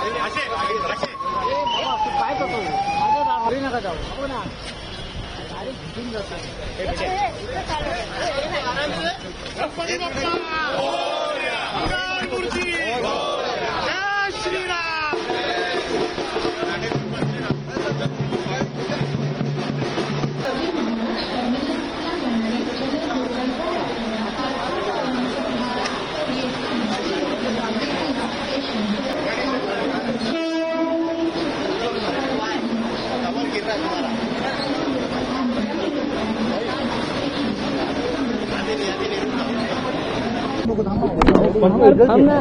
다시, 다시. 야, 신이라! हमने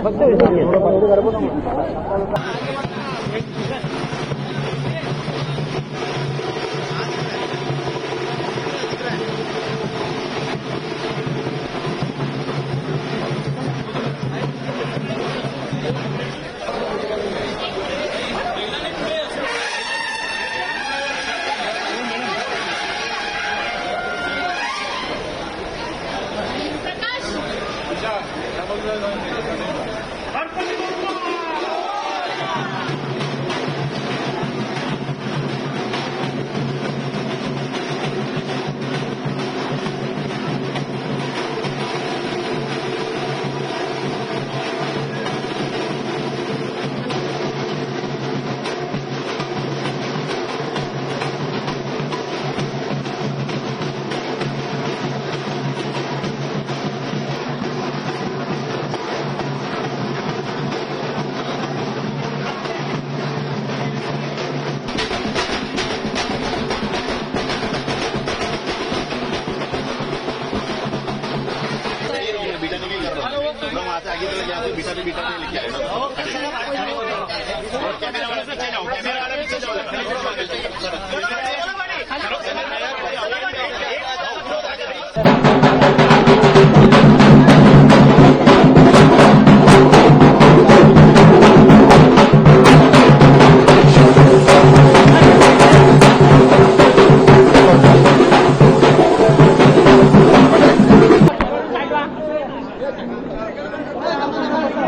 Porque me lo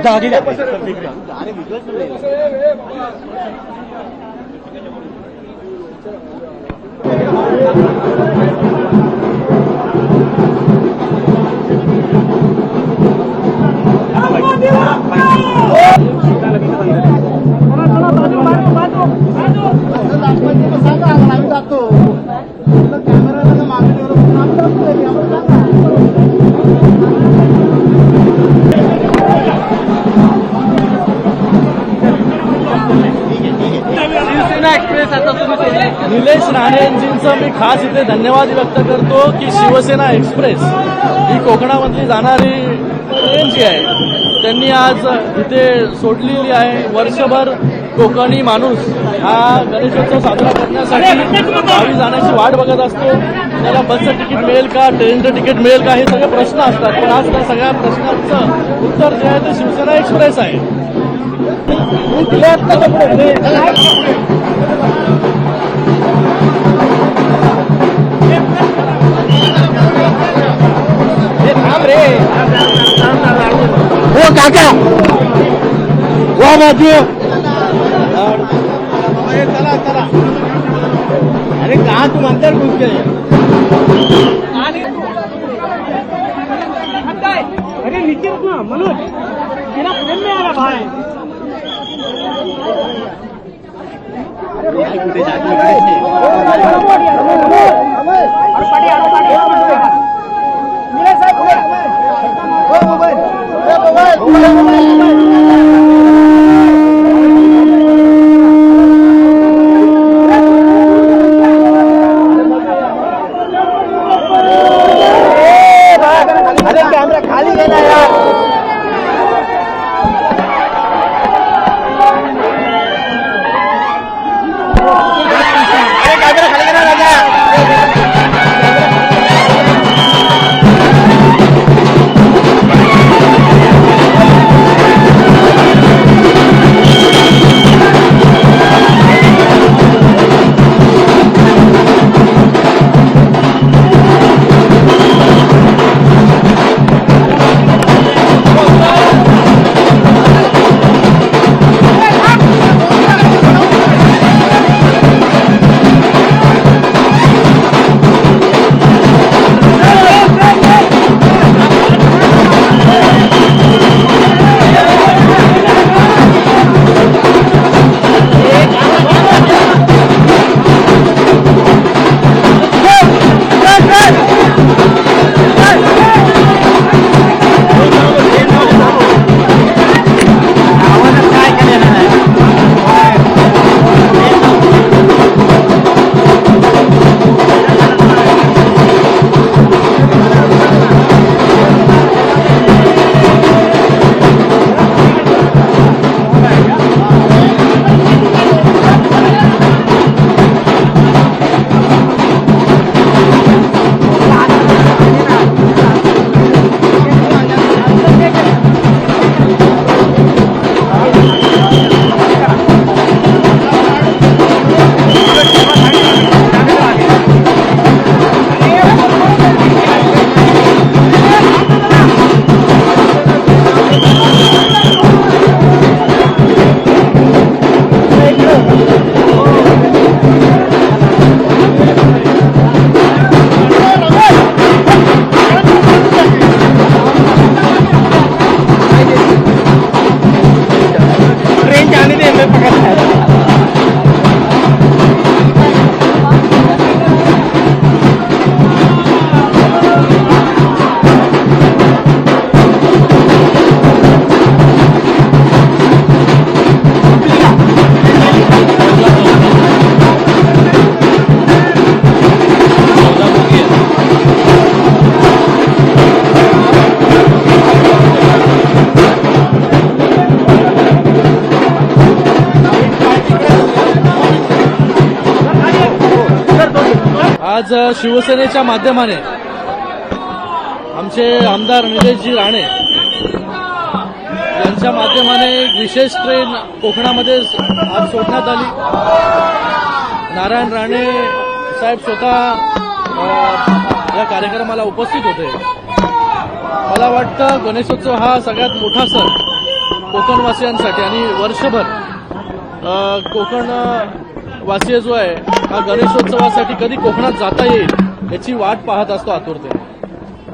Shiv Sena राणेंजींचं मी खास इथे धन्यवाद व्यक्त करतो की शिवसेना एक्सप्रेस ही कोकणामधली जाणारी ट्रेन जी आहे. त्यांनी आज इथे सोडलेली आहे. वर्षभर कोकणी माणूस हा गणेशोत्सव साजरा करण्यासाठी गावी जाण्याची वाट बघत असतो. त्याला बसचं तिकीट मिळेल का? ट्रेनचं तिकीट मिळेल का? हे सगळे प्रश्न असतात. पण आज त्या सगळ्या प्रश्नांचं उत्तर जे आहे ते शिवसेना एक्सप्रेस आहे. हो काका. वा बाजू चला चला अरे का तुम अंदर घुस गए अरे नीचे रुकना मनोज तेरा प्रेम में आ रहा भाई अरे आज शिवसेनेच्या माध्यमाने आमचे आमदार निलेशजी राणे यांच्या माध्यमाने एक विशेष ट्रेन कोकणामध्ये आज सोडण्यात आली. नारायण राणे साहेब स्वतः या कार्यक्रमाला उपस्थित होते. मला वाटतं गणेशोत्सव हा सगळ्यात मोठा सण कोकणवासियांसाठी आणि वर्षभर कोकण वासीय जो आहे हा गणेशोत्सवासाठी कधी कोकणात जाता येईल याची वाट पाहत असतो आतुरते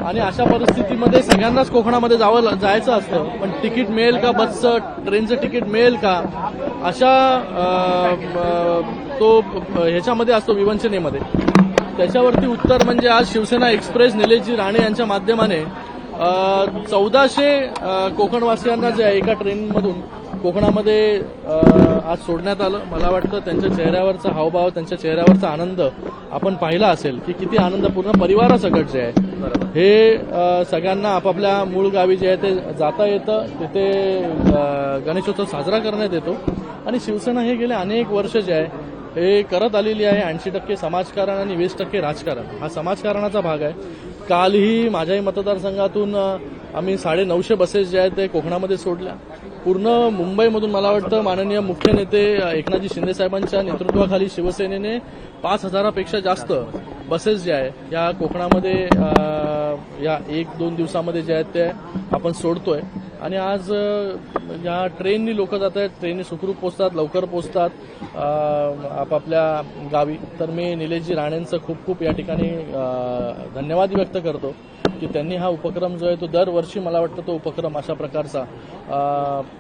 आणि अशा परिस्थितीमध्ये सगळ्यांनाच कोकणामध्ये जावं जायचं असतं. पण तिकीट मिळेल का बसचं ट्रेनचं तिकीट मिळेल का? अशा तो ह्याच्यामध्ये असतो विवंचनेमध्ये. त्याच्यावरती उत्तर म्हणजे आज शिवसेना एक्सप्रेस निलेशजी राणे यांच्या माध्यमाने चौदाशे कोकणवासियांना जे आहे एका ट्रेनमधून कोकणामध्ये आज सोडण्यात आलं. मला वाटतं त्यांच्या चेहऱ्यावरचा हावभाव त्यांच्या चेहऱ्यावरचा आनंद आपण पाहिला असेल की किती आनंद पूर्ण परिवारासकट जे आहे हे सगळ्यांना आपापल्या मूळ गावी जे आहे ते जाता येतं. तिथे गणेशोत्सव साजरा करण्यात येतो. आणि शिवसेना हे गेले अनेक वर्ष जे आहे हे करत आलेली आहे. ऐंशी टक्के समाजकारण आणि वीस टक्के राजकारण. हा समाजकारणाचा भाग आहे. कालही माझ्याही मतदारसंघातून आम्ही साडे नऊशे बसेस जे आहेत ते कोकणामध्ये सोडल्या. पूर्ण मुंबईमधून मला वाटतं माननीय मुख्य नेते एकनाथजी शिंदे साहेबांच्या नेतृत्वाखाली शिवसेनेने पाच हजारापेक्षा जास्त बसेस जे आहे या कोकणामध्ये या एक दोन दिवसामध्ये जे आहेत ते आपण सोडतोय. आणि आज या ट्रेननी लोक जात आहेत ट्रेननी सुखरूप पोचतात लवकर पोचतात आपापल्या गावी. तर मी निलेशजी राणेंचं खूप खूप या ठिकाणी धन्यवाद व्यक्त करतो. की त्यांनी हा उपक्रम जो आहे तो दरवर्षी मला वाटतं तो उपक्रम अशा प्रकारचा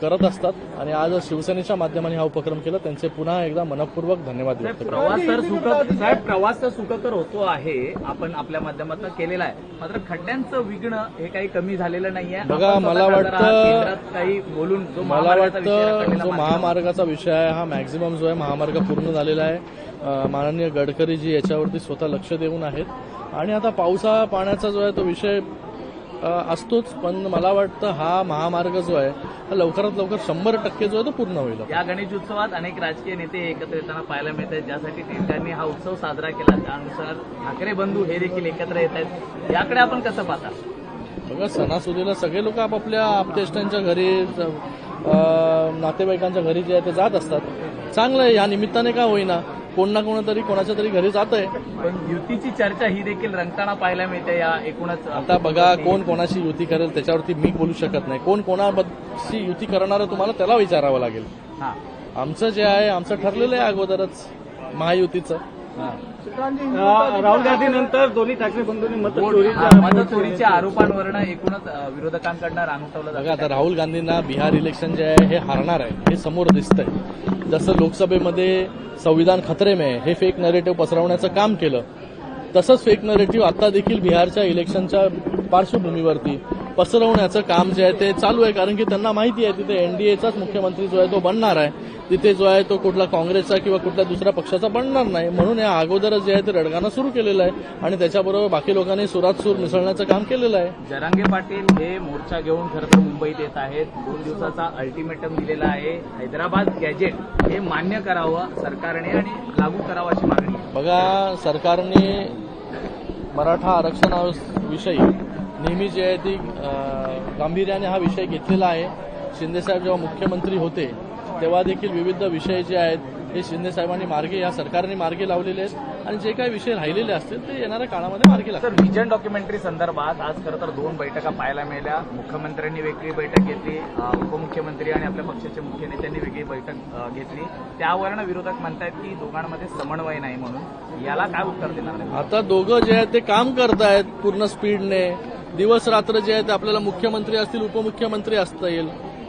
करत असतात. आणि आज शिवसेनेच्या माध्यमाने हा उपक्रम केला. त्यांचे पुन्हा एकदा मनपूर्वक धन्यवाद व्यक्त प्रवास तर सुख साहेब प्रवास तर सुखकर होतो आहे. आपण आपल्या माध्यमातून केलेला आहे. मात्र खड्ड्यांचं विघ्न हे काही कमी झालेलं नाहीये. बघा, मला वाटतं- काही बोलून मला वाटतं जो मार्ग- महामार्गाचा विषय आहे हा मॅक्झिमम जो आहे महामार्ग पूर्ण झालेला आहे. माननीय गडकरीजी याच्यावरती स्वतः लक्ष देऊन आहेत. आणि आता पावसा पाण्याचा जो आहे तो विषय असतोच पण मला वाटतं हा महामार्ग जो आहे हा लवकरात लवकर शंभर टक्के जो आहे तो पूर्ण होईल. या गणेश उत्सवात अनेक राजकीय नेते एकत्र येताना पाहायला मिळत आहेत ज्यासाठी त्यांनी हा उत्सव साजरा केला. त्यानुसार ठाकरे बंधू हे देखील एकत्र येत आहेत. याकडे आपण कसं पाहता? बघा सणासुदीला सगळे लोक आपापल्या आपतेष्टांच्या घरी नातेवाईकांच्या घरी जे आहे ते जात असतात. चांगलं आहे या निमित्ताने का होईना. कोण ना कोणतरी कोणाच्या तरी घरी जात आहे पण युतीची चर्चा ही देखील रंगताना पाहायला मिळते या एकूणच आता बघा कोण कोणाशी युती करेल त्याच्यावरती मी बोलू शकत नाही. कोण कोणाशी युती करणार तुम्हाला त्याला विचारावं लागेल. हा. आमचं जे आहे आमचं ठरलेलं आहे अगोदरच महायुतीचं. राहुल गांधी नंतर दोन्ही ठाकरे बंधूंनी मत मतचोरीच्या आरोपांवरनं एकूणच विरोधकांकडनं रांगवलं बघा जातं आता राहुल गांधींना बिहार इलेक्शन जे आहे हे हारणार आहे हे समोर दिसतंय. जसं लोकसभेमध्ये संविधान खतरे में आहे, हे फेक नरेटिव्ह पसरवण्याचं काम केलं तसंच फेक नरेटिव्ह आता देखील बिहारच्या इलेक्शनच्या पार्श्वभूमीवरती पसरवण्याचं काम जे आहे ते चालू आहे कारण की त्यांना माहिती आहे तिथे एनडीएचाच मुख्यमंत्री जो आहे तो बनणार आहे. तिथे जो आहे तो कुठला काँग्रेसचा किंवा कुठल्या दुसऱ्या पक्षाचा बनणार नाही. म्हणून या अगोदरच जे आहे ते रडगाणं सुरू केलेलं आहे आणि त्याच्याबरोबर बाकी लोकांनी सुरात सूर मिसळण्याचं काम केलेलं आहे. जरांगे पाटील हे मोर्चा घेऊन खरं तर मुंबईत येत आहेत. दोन दिवसाचा अल्टिमेटम दिलेला आहे. हैदराबाद गॅजेट हे मान्य करावं सरकारने आणि लागू करावं अशी मागणी. बघा सरकारने मराठा आरक्षणाविषयी नेहमी जी आहे ती गांभीर्याने हा विषय घेतलेला आहे. शिंदेसाहेब जेव्हा मुख्यमंत्री होते तेव्हा देखील विविध विषय जे आहेत हे शिंदे साहेबांनी मार्गे या सरकारने मार्गे लावलेले आहेत. आणि जे काही विषय राहिलेले असतील ते येणाऱ्या काळामध्ये मार्गे लागतील. तर विजन डॉक्युमेंटरी संदर्भात आज खरं तर दोन बैठका पाहायला मिळाल्या. मुख्यमंत्र्यांनी वेगळी बैठक घेतली उपमुख्यमंत्री आणि आपल्या पक्षाचे मुख्य नेत्यांनी वेगळी बैठक घेतली. त्यावरनं विरोधक म्हणतायत की दोघांमध्ये समन्वय नाही म्हणून. याला काय उत्तर देणार आता दोघं जे आहेत ते काम करतायत पूर्ण स्पीडने दिवस रात्र जे आहे ते आपल्याला मुख्यमंत्री असतील उपमुख्यमंत्री असतील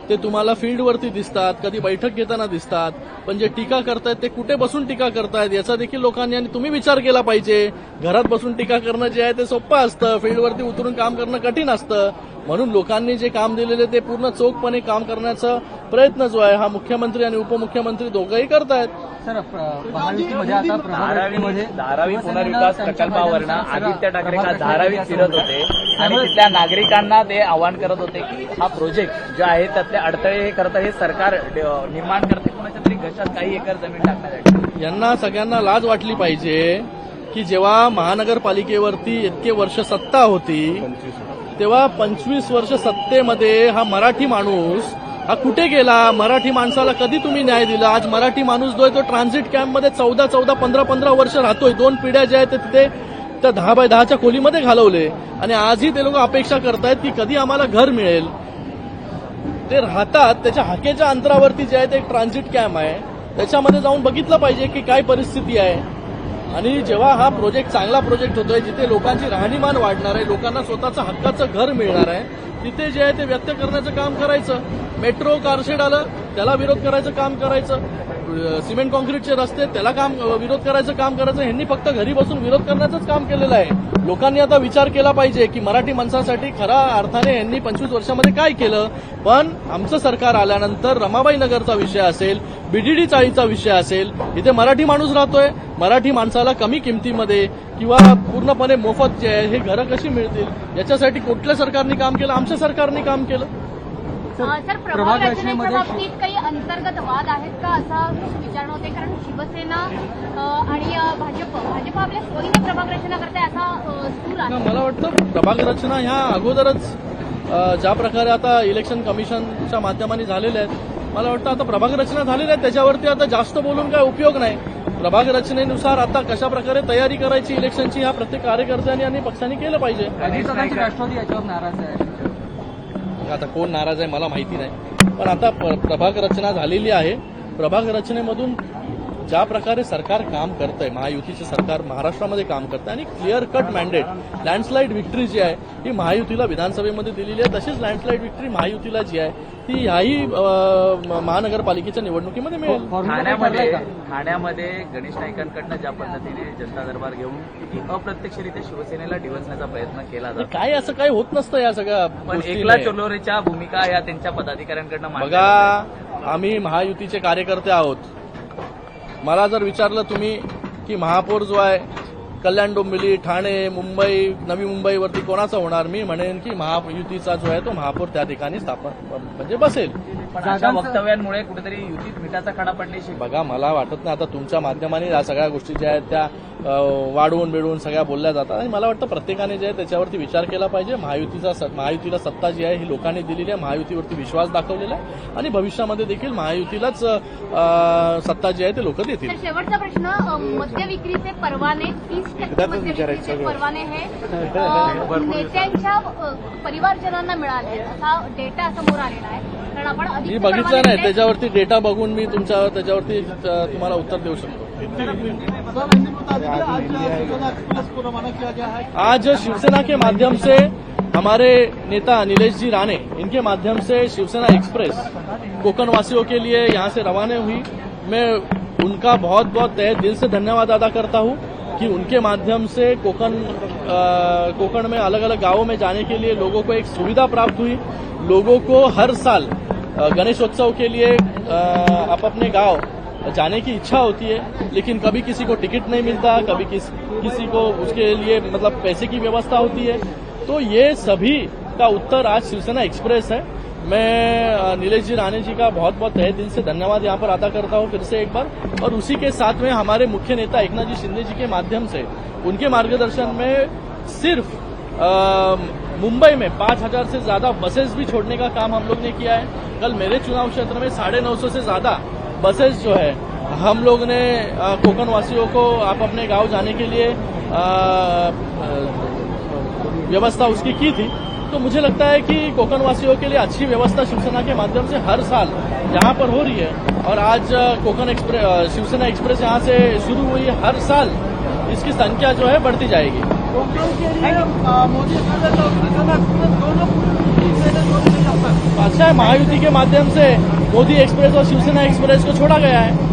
ते तुम्हाला फील्डवरती दिसतात कधी बैठक घेताना दिसतात पण जे टीका करतायत ते कुठे बसून टीका करतायत याचा देखील लोकांनी आणि तुम्ही विचार केला पाहिजे. घरात बसून टीका करणं जे आहे ते सोपं असतं फील्डवरती उतरून काम करणं कठीण असतं. म्हणून लोकांनी जे काम दिलेले ते पूर्ण चोखपणे काम करण्याचा प्रयत्न जो आहे हा मुख्यमंत्री आणि उपमुख्यमंत्री दोघंही करतायत. सर महायुतीमध्ये आता धारावी धारावी पुनर्विकास प्रकल्पावरनं आदित्य ठाकरे का धारावीत फिरत होते? आणि तिथल्या नागरिकांना ते आवाहन करत होते की हा प्रोजेक्ट जो आहे त्यातले अडथळे हे करतं हे सरकार निर्माण करते. कोणाच्या तरी घशात काही एकर जमीन टाकण्यासाठी. यांना सगळ्यांना लाज वाटली पाहिजे की जेव्हा महानगरपालिकेवरती इतके वर्ष सत्ता होती तेव्हा पंचवीस वर्ष सत्तेमध्ये हा मराठी माणूस हा कुठे गेला? मराठी माणसाला कधी तुम्ही न्याय दिला? आज मराठी माणूस जो आहे तो ट्रान्झिट कॅम्पमध्ये चौदा चौदा पंधरा पंधरा वर्ष राहतोय. दोन पिढ्या ज्या आहेत तिथे त्या दहा बाय दहाच्या खोलीमध्ये घालवले. आणि आजही ते लोक अपेक्षा करतायत की कधी आम्हाला घर मिळेल. ते राहतात त्याच्या हाकेच्या अंतरावरती जे आहे ते एक ट्रान्झिट कॅम्प आहे. त्याच्यामध्ये जाऊन बघितलं पाहिजे की काय परिस्थिती आहे. आणि जेव्हा हा प्रोजेक्ट चांगला प्रोजेक्ट होतोय जिथे लोकांची राहणीमान वाढणार आहे लोकांना स्वतःचं हक्काचं घर मिळणार आहे तिथे जे आहे ते व्यक्त करण्याचं काम करायचं. मेट्रो कारशेड आलं त्याला विरोध करायचं काम करायचं. सिमेंट कॉन्क्रीटचे रस्ते त्याला काम विरोध करायचं काम करायचं. ह्यांनी फक्त घरी बसून विरोध करण्याचंच काम केलेलं आहे. लोकांनी आता विचार केला पाहिजे की मराठी माणसासाठी खऱ्या अर्थाने यांनी पंचवीस वर्षामध्ये काय केलं? पण आमचं सरकार आल्यानंतर रमाबाई नगरचा विषय असेल बीडीडी चाळीचा विषय असेल इथे मराठी माणूस राहतोय मराठी माणसाला कमी किमतीमध्ये किंवा पूर्णपणे मोफत जे आहे हे घरं कशी मिळतील? याच्यासाठी कुठल्या सरकारने काम केलं? आमच्या सरकारने काम केलं. सर प्रभाग रचनेच्या बाबतीत काही अंतर्गत वाद आहेत का? असं विचारणं होते कारण शिवसेना आणि भाजप भाजप आपल्या सोयीने प्रभाग रचना करते असा अ, सूर आहे. ना, मला वाटतं प्रभाग रचना ह्या अगोदरच ज्या प्रकारे आता इलेक्शन कमिशनच्या माध्यमाने झालेल्या आहेत मला वाटतं आता प्रभाग रचना झालेल्या आहेत त्याच्यावरती आता जास्त बोलून काय उपयोग नाही. प्रभाग रचनेनुसार आता कशा प्रकारे तयारी करायची इलेक्शनची ह्या प्रत्येक कार्यकर्त्यांनी आणि पक्षांनी केलं पाहिजे. राष्ट्रवादी याच्यावर नाराज आहे. आता कोण नाराज आहे मला माहिती नाही. पण आता प्रभाग रचना झालेली आहे. प्रभाग रचनेमधून ज्या प्रकारे सरकार काम करतंय महायुतीचं सरकार महाराष्ट्रामध्ये काम करतंय आणि clear cut mandate landslide victory जी आहे ही महायुतीला विधानसभेमध्ये दिलेली आहे. तशीच लँडस्लाईड विक्ट्री महायुतीला जी आहे ती ह्याही महानगरपालिकेच्या निवडणुकीमध्ये मिळेल. ठाण्यामध्ये ठाण्यामध्ये गणेश नाईकांकडनं ज्या पद्धतीने जनता दरबार घेऊन की अप्रत्यक्षरित्या शिवसेनेला डिवचण्याचा प्रयत्न केला जातो. काय असं काही होत नसतं या सगळ्या पण एकला. चोलोरेच्या भूमिका या त्यांच्या पदाधिकाऱ्यांकडनं बघा आम्ही महायुतीचे कार्यकर्ते आहोत. मला जर विचारलं तुम्ही की महापौर जो आहे कल्याण डोंबिवली ठाणे मुंबई नवी मुंबईवरती कोणाचा होणार? मी म्हणेन की महायुतीचा जो आहे तो महापौर त्या ठिकाणी स्थापन म्हणजे बसेल. जातात. पण अशा वक्तव्यांमुळे कुठेतरी युतीत मिठाचा खडा पडण्याची बघा मला वाटत नाही. आता तुमच्या माध्यमाने या सगळ्या गोष्टी ज्या आहेत त्या वाढवून बिडवून सगळ्या बोलल्या जातात. आणि मला वाटतं प्रत्येकाने जे आहे त्याच्यावरती विचार केला पाहिजे. महायुतीचा स- महायुतीला सत्ता जी आहे ही लोकांनी दिलेली आहे. महायुतीवरती विश्वास दाखवलेला आहे. आणि भविष्यामध्ये देखील महायुतीलाच सत्ता जी आहे ते लोक देतील. शेवटचा प्रश्न मद्य विक्रीचे परवाने तीस टक्के परवाने हे अ, नेत्यांच्या अ, परिवारजनांना मिळाले असा डेटा समोर आलेला आहे. कारण आपण मी बघितलं परवाने नाही. त्याच्यावरती डेटा बघून मी तुमच्या त्याच्यावरती अं, तुम्हाला उत्तर देऊ शकतो. आज शिवसेना के माध्यम से हमारे नेता नीलेश जी राणे इनके माध्यम से शिवसेना एक्सप्रेस कोकण वासियों के लिए यहाँ से रवाना हुई। मैं उनका बहुत बहुत तहे दिल से धन्यवाद अदा करता हूँ। कि उनके माध्यम से कोकण कोकण में अलग अलग गाँवों में जाने के लिए लोगों को एक सुविधा प्राप्त हुई। लोगों को हर साल गणेशोत्सव के लिए आप अपने गाँव जाने की इच्छा होती है लेकिन कभी किसी को टिकट नहीं मिलता कभी किस, किसी को उसके लिए मतलब पैसे की व्यवस्था होती है। तो ये सभी का उत्तर आज शिवसेना एक्सप्रेस है। मैं नीलेश जी राणे जी का बहुत बहुत तहे दिल से धन्यवाद यहाँ पर अदा करता हूँ फिर से एक बार। और उसी के साथ में हमारे मुख्य नेता एकनाथ जी शिंदे जी के माध्यम से, उनके मार्गदर्शन में सिर्फ़ मुंबई में पाँच हज़ार से ज़्यादा बसेस भी छोड़ने का काम हम लोग ने किया है। कल मेरे चुनाव क्षेत्र में साढ़े नौ सौ ज़्यादा बसेस जो है, हम लोग ने कोकण वासियों को आप अपने गाँव जाने के लिए व्यवस्था उसकी की थी। तो मुझे लगता है कि कोकण वासियों के लिए अच्छी व्यवस्था शिवसेना के माध्यम से हर साल यहाँ पर हो रही है। और आज कोकण एक्सप्रेस शिवसेना एक्सप्रेस यहाँ से शुरू हुई है हर साल इसकी संख्या जो है बढ़ती जाएगी। अच्छा है महायुति के माध्यम से मोदी एक्सप्रेस और शिवसेना एक्सप्रेस को छोड़ा गया है।